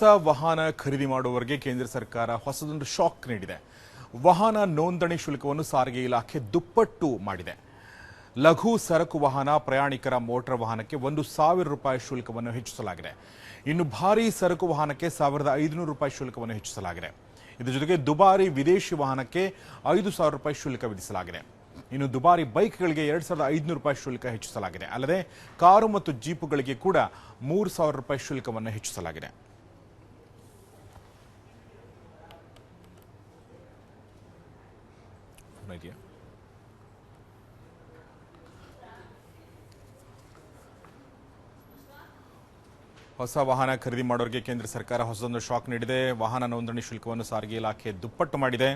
ಹೊಸ ವಾಹನ ಖರೀದಿ ಮಾಡುವವರಿಗೆ ಕೇಂದ್ರ ಸರ್ಕಾರ ಹೊಸದೊಂದು ಶಾಕ್ ನೀಡಿದೆ. ವಾಹನ ನೋಂದಣಿ ಶುಲ್ಕವನ್ನು ಸಾರಿಗೆ ಇಲಾಖೆ ದುಪ್ಪಟ್ಟು ಮಾಡಿದೆ. ಲಘು ಸರಕು ವಾಹನ ಪ್ರಯಾಣಿಕರ ಮೋಟಾರ್ ವಾಹನಕ್ಕೆ ಒಂದು ಸಾವಿರ ರೂಪಾಯಿ ಶುಲ್ಕವನ್ನು ಹೆಚ್ಚಿಸಲಾಗಿದೆ. ಇನ್ನು ಭಾರೀ ಸರಕು ವಾಹನಕ್ಕೆ ಸಾವಿರದ ಐದುನೂರು ರೂಪಾಯಿ ಶುಲ್ಕವನ್ನು ಹೆಚ್ಚಿಸಲಾಗಿದೆ. ಇದರ ಜೊತೆಗೆ ದುಬಾರಿ ವಿದೇಶಿ ವಾಹನಕ್ಕೆ ಐದು ಸಾವಿರ ರೂಪಾಯಿ ಶುಲ್ಕ ವಿಧಿಸಲಾಗಿದೆ. ಇನ್ನು ದುಬಾರಿ ಬೈಕ್ಗಳಿಗೆ ಎರಡು ಸಾವಿರದ ಐದುನೂರು ರೂಪಾಯಿ ಶುಲ್ಕ ಹೆಚ್ಚಿಸಲಾಗಿದೆ. ಅಲ್ಲದೆ ಕಾರು ಮತ್ತು ಜೀಪುಗಳಿಗೆ ಕೂಡ ಮೂರು ಸಾವಿರ ರೂಪಾಯಿ ಶುಲ್ಕವನ್ನು ಹೆಚ್ಚಿಸಲಾಗಿದೆ. ಇದೆಯಾ ಹೊಸ ವಾಹನ ಖರೀದಿ ಮಾಡೋರಿಗೆ ಕೇಂದ್ರ ಸರ್ಕಾರ ಹೊಸದೊಂದು ಶಾಕ್ ನೀಡಿದೆ. ವಾಹನ ನೋಂದಣಿ ಶುಲ್ಕವನ್ನು ಸಾರಿಗೆ ಇಲಾಖೆ ದುಪ್ಪಟ್ಟು ಮಾಡಿದೆ.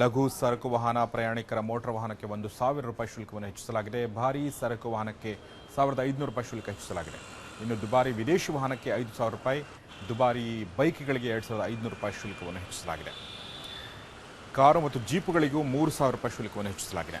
ಲಘು ಸರಕು ವಾಹನ ಪ್ರಯಾಣಿಕರ ಮೋಟಾರ್ ವಾಹನಕ್ಕೆ ಒಂದು ಸಾವಿರ ರೂಪಾಯಿ ಶುಲ್ಕವನ್ನು ಹೆಚ್ಚಿಸಲಾಗಿದೆ. ಭಾರೀ ಸರಕು ವಾಹನಕ್ಕೆ ಸಾವಿರದ ಐದುನೂರು ರೂಪಾಯಿ ಶುಲ್ಕ ಹೆಚ್ಚಿಸಲಾಗಿದೆ. ಇನ್ನು ದುಬಾರಿ ವಿದೇಶಿ ವಾಹನಕ್ಕೆ ಐದು ಸಾವಿರ ರೂಪಾಯಿ, ದುಬಾರಿ ಬೈಕ್ಗಳಿಗೆ ಎರಡು ರೂಪಾಯಿ ಶುಲ್ಕವನ್ನು ಹೆಚ್ಚಿಸಲಾಗಿದೆ. ಕಾರು ಮತ್ತು ಜೀಪುಗಳಿಗೂ ಮೂರು ಸಾವಿರ ರೂಪಾಯಿ ಶುಲ್ಕವನ್ನು ಹೆಚ್ಚಿಸಲಾಗಿದೆ.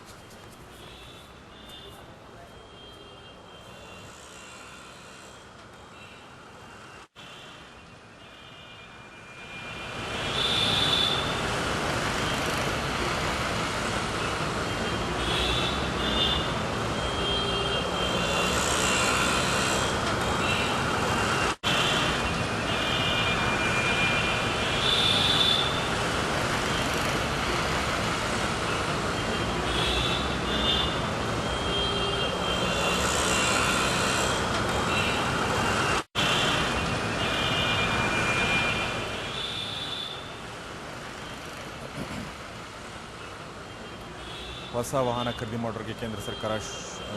ಹೊಸ ವಾಹನ ಖರೀದಿ ಮಾಡೋರಿಗೆ ಕೇಂದ್ರ ಸರ್ಕಾರ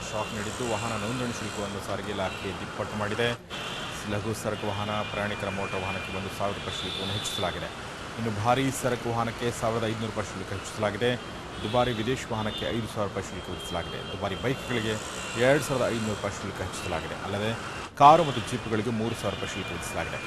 ಶಾಕ್ ನೀಡಿದ್ದು. ವಾಹನ ನೋಂದಣಿ ಶುಲ್ಕವನ್ನು ಸಾರಿಗೆ ಇಲಾಖೆ ದಿಪ್ಪಟ್ಟು ಮಾಡಿದೆ. ಲಘು ಸರಕು ವಾಹನ, ಪ್ರಯಾಣಿಕರ ಮೋಟಾರ್ ವಾಹನಕ್ಕೆ ಒಂದು ಸಾವಿರ ರೂಪಾಯಿ ಶುಲ್ಕವನ್ನು ಹೆಚ್ಚಿಸಲಾಗಿದೆ. ಇನ್ನು ಭಾರೀ ಸರಕು ವಾಹನಕ್ಕೆ ಸಾವಿರದ ಐದುನೂರು ರೂಪಾಯಿ ಶುಲ್ಕ ಹೆಚ್ಚಿಸಲಾಗಿದೆ. ದುಬಾರಿ ವಿದೇಶ ವಾಹನಕ್ಕೆ ಐದು ಸಾವಿರ ರೂಪಾಯಿ ಶುಲ್ಕ ವಿಧಿಸಲಾಗಿದೆ. ದುಬಾರಿ ಬೈಕ್ಗಳಿಗೆ ಎರಡು ಸಾವಿರದ ಐದುನೂರು ರೂಪಾಯಿ ಶುಲ್ಕ ಹೆಚ್ಚಿಸಲಾಗಿದೆ. ಅಲ್ಲದೆ ಕಾರು ಮತ್ತು ಜೀಪ್ಗಳಿಗೆ ಮೂರು ಸಾವಿರ ರೂಪಾಯಿ ಶುಲ್ಕ ವಿಧಿಸಲಾಗಿದೆ.